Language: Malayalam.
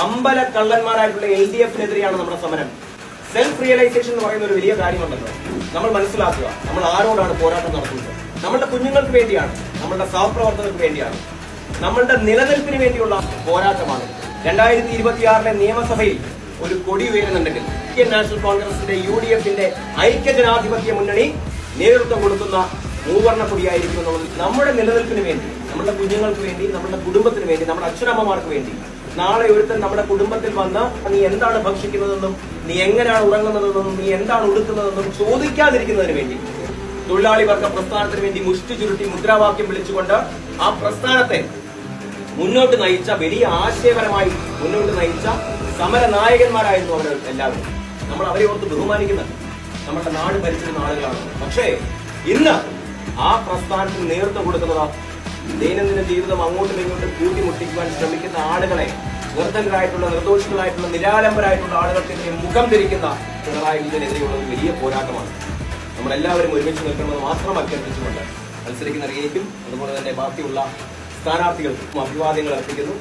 അമ്പല കള്ളന്മാരായിട്ടുള്ള എൽ ഡി എഫിനെതിരെയാണ് നമ്മുടെ സമരം. സെൽഫ് റിയലൈസേഷൻ എന്ന് പറയുന്ന ഒരു വലിയ കാര്യമുണ്ടല്ലോ. നമ്മൾ മനസ്സിലാക്കുക നമ്മൾ ആരോടാണ് പോരാട്ടം നടത്തുന്നത്? നമ്മുടെ കുഞ്ഞുങ്ങൾക്ക് വേണ്ടിയാണ് നമ്മളുടെ സഹപ്രവർത്തകർക്ക് വേണ്ടിയാണ്. നമ്മളുടെ നിലനിൽപ്പിന് വേണ്ടിയുള്ള പോരാട്ടമാണ്. രണ്ടായിരത്തി ഇരുപത്തിയാറിലെ നിയമസഭയിൽ ഒരു കൊടി ഉയരുന്നുണ്ടെങ്കിൽ ഇന്ത്യൻ നാഷണൽ കോൺഗ്രസിന്റെ യു ഡി എഫിന്റെ ഐക്യജനാധിപത്യ മുന്നണി നേതൃത്വം കൊടുക്കുന്ന മൂവർണ കൊടിയായിരിക്കും നമ്മുടെ നിലനിൽപ്പിന് വേണ്ടി നമ്മുടെ കുഞ്ഞുങ്ങൾക്ക് വേണ്ടി നമ്മുടെ കുടുംബത്തിന് വേണ്ടി നമ്മുടെ അച്ഛനമ്മമാർക്ക് വേണ്ടി. നാളെ ഒരുത്തൻ നമ്മുടെ കുടുംബത്തിൽ വന്ന് നീ എന്താണ് ഭക്ഷിക്കുന്നതെന്നും നീ എങ്ങനെയാണ് ഉറങ്ങുന്നതെന്നും നീ എന്താണ് ഉടുക്കുന്നതെന്നും ചോദിക്കാതിരിക്കുന്നതിന് വേണ്ടി തൊഴിലാളി വർഗ പ്രസ്ഥാനത്തിന് വേണ്ടി മുഷ്ടി ചുരുട്ടി മുദ്രാവാക്യം വിളിച്ചുകൊണ്ട് ആ പ്രസ്ഥാനത്തെ മുന്നോട്ട് നയിച്ച വലിയ ആശയപരമായി മുന്നോട്ട് നയിച്ച സമര നായകന്മാരായിരുന്നു അവർ എല്ലാവരും. നമ്മൾ അവരെ ഓർത്ത് ബഹുമാനിക്കുന്നുണ്ട് നമ്മുടെ നാട് ഭരിച്ചിരുന്ന ആളുകളാണ്. പക്ഷേ ഇന്ന് ആ പ്രസ്ഥാനത്തിന് നേതൃത്വം കൊടുക്കുന്നത് ദൈനംദിന ജീവിതം അങ്ങോട്ടും ഇങ്ങോട്ടും കൂട്ടിമുട്ടിക്കുവാൻ ശ്രമിക്കുന്ന ആളുകളെ നിർദ്ധനരായിട്ടുള്ള നിർദോഷികളായിട്ടുള്ള നിരാലംബരായിട്ടുള്ള ആളുകൾക്കെതിരെ മുഖം ധരിക്കുന്ന പിണറായി വിജയനെതിരെയുള്ള ഒരു വലിയ പോരാട്ടമാണ്. നമ്മളെല്ലാവരും ഒരുമിച്ച് നിൽക്കണമെന്ന് മാത്രം അഭ്യർത്ഥിച്ചുകൊണ്ട് മത്സരിക്കുന്ന റിയയ്ക്കും അതുപോലെ തന്നെ ബാക്കിയുള്ള സ്ഥാനാർത്ഥികൾക്കും അഭിവാദ്യങ്ങൾ അർപ്പിക്കുന്നു.